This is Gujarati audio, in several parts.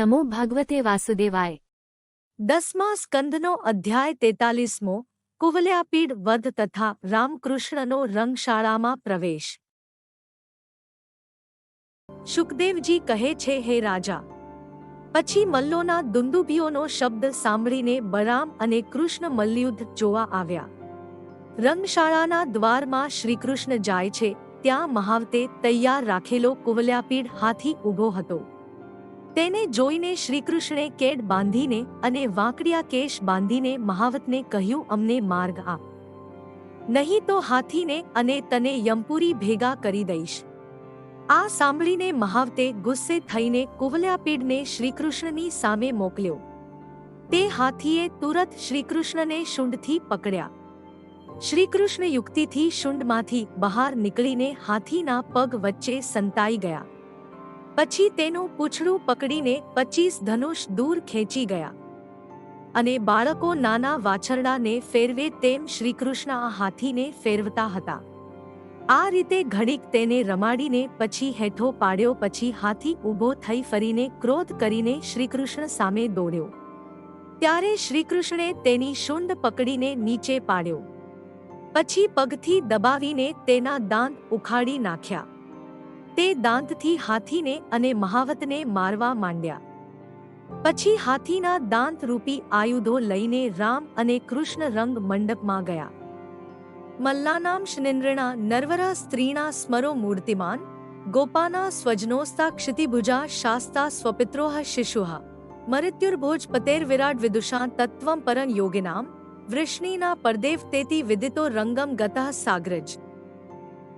નમો ભગવતે વાસુદેવાય. દસમા સ્કંદનો અધ્યાય તેતાલીસમો કુવલ્યાપીડ વધ તથા રામકૃષ્ણનો રંગશાળામાં પ્રવેશ. શુકદેવજી કહે છે, હે રાજા! પછી મલ્લોના દુંદુભીઓનો શબ્દ સાંભળીને બરામ અને કૃષ્ણ મલ્લયુદ્ધ જોવા આવ્યા. રંગશાળાના દ્વારમાં શ્રીકૃષ્ણ જાય છે, ત્યાં મહાવતે તૈયાર રાખેલો કુવલ્યાપીડ હાથી ઊભો હતો. તેને જોઈને શ્રીકૃષ્ણે કેડ બાંધીને અને વાંકડિયા કેશ બાંધીને મહાવતને કહ્યું, અમને માર્ગ આપ નહીં તો હાથીને અને તને યમપુરી ભેગા કરી દઈશ. આ સાંભળીને મહાવતે ગુસ્સે થઈને કુવલ્યાપીડને શ્રીકૃષ્ણની સામે મોકલ્યો. તે હાથીએ તુરત શ્રીકૃષ્ણને શુંડથી પકડ્યા. શ્રીકૃષ્ણ યુક્તિથી શુંડમાંથી બહાર નીકળીને હાથીના પગ વચ્ચે સંતાઈ ગયા. પછી તેનું પૂંછડું પકડીને પચીસ ધનુષ દૂર ખેંચી ગયા. અને બાળકો નાના વાછરડાને ફેરવે તેમ શ્રીકૃષ્ણ આ હાથીને ફેરવતા હતા. આ રીતે ઘડીક તેને રમાડીને પછી હેઠો પાડ્યો, પછી હાથી ઊભો થઈ ફરીને ક્રોધ કરીને શ્રીકૃષ્ણ સામે દોડ્યો. ત્યારે શ્રીકૃષ્ણે તેની શુંડ પકડીને નીચે પાડ્યો. પછી પગથી દબાવીને તેના દાંત ઉખાડી નાખ્યા. તે દાંતથી હાથીને અને મહાવતને મારવા માંડ્યા. પછી હાથીના દાંત રૂપી આયુધો લઈને રામ અને કૃષ્ણ રંગ મંડપમાં ગયા. મલ્લાનામ શનિન્દ્રણા નર્વરા સ્ત્રીણા સ્મરો મૂર્તિમાન, ગોપાના સ્વજનોસ્તા ક્ષિતિભુજા શાસ્તા સ્વપિત્રોહ શિશુઃ મૃત્યુર્ભોજ પતેર વિરાટ વિદુષા તત્વમ પરં યોગિનામ, વૃષ્ણિના પરદેવ તેતી વિદિતો રંગમ ગતઃ સાગ્રજ.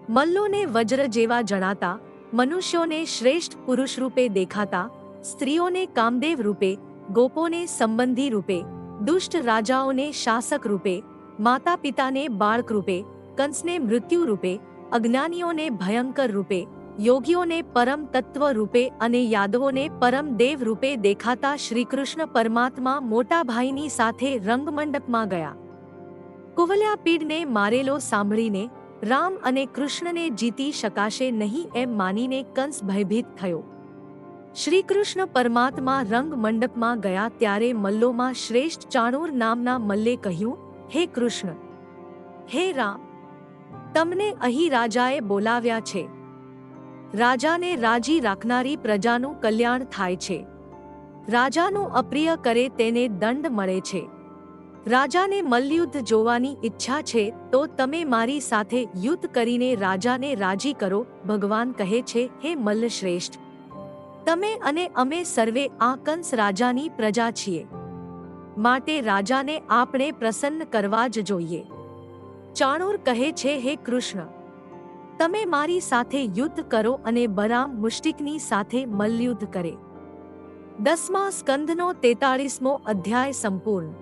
મલ્લોને વજ્ર જેવા જણાતા મનુષ્યોને શ્રેષ્ઠ પુરુષ રૂપે દેખાતા, સ્ત્રીઓને કામદેવ રૂપે, ગોપોને સંબંધી રૂપે, દુષ્ટ રાજાઓને શાસક રૂપે માતા પિતાને બાળક રૂપે, કંસને મૃત્યુ રૂપે, અજ્ઞાનીઓને ભયંકર રૂપે, યોગીઓને પરમ તત્વ રૂપે અને યાદવોને પરમ દેવ રૂપે દેખાતા શ્રીકૃષ્ણ પરમાત્મા મોટા ભાઈની સાથે રંગમંડપમાં ગયા. કુવલ્યાપીડને મારેલો સાંભળીને રામ અને કૃષ્ણને જીતી શકાશે નહીં એમ માનીને કંસ ભયભીત થયો. શ્રીકૃષ્ણ પરમાત્મા રંગ મંડપમાં ગયા ત્યારે મલ્લોમાં શ્રેષ્ઠ ચાણૂર નામના મલ્લે કહ્યું, હે કૃષ્ણ, હે રામ, તમને અહીં રાજાએ બોલાવ્યા છે. રાજાને રાજી રાખનારી પ્રજાનું કલ્યાણ થાય છે. રાજાનું અપ્રિય કરે તેને દંડ મળે છે. રાજાને મલ્લયુદ્ધ જોવાની ઈચ્છા છે, તો તમે મારી સાથે યુદ્ધ કરીને રાજાને રાજી કરો, ભગવાન કહે છે, હે મલ્લ શ્રેષ્ઠ તમે અને અમે સર્વે આ કંસ રાજાની પ્રજા છીએ. માટે રાજાને આપણે પ્રસન્ન કરવા જ જોઈએ. ચાણૂર કહે છે, હે કૃષ્ણ, તમે મારી સાથે યુદ્ધ કરો અને બરામ મુષ્ટિકની સાથે મલ્લયુદ્ધ કરે. દસમા સ્કંદનો તેતાળીસમો અધ્યાય સંપૂર્ણ.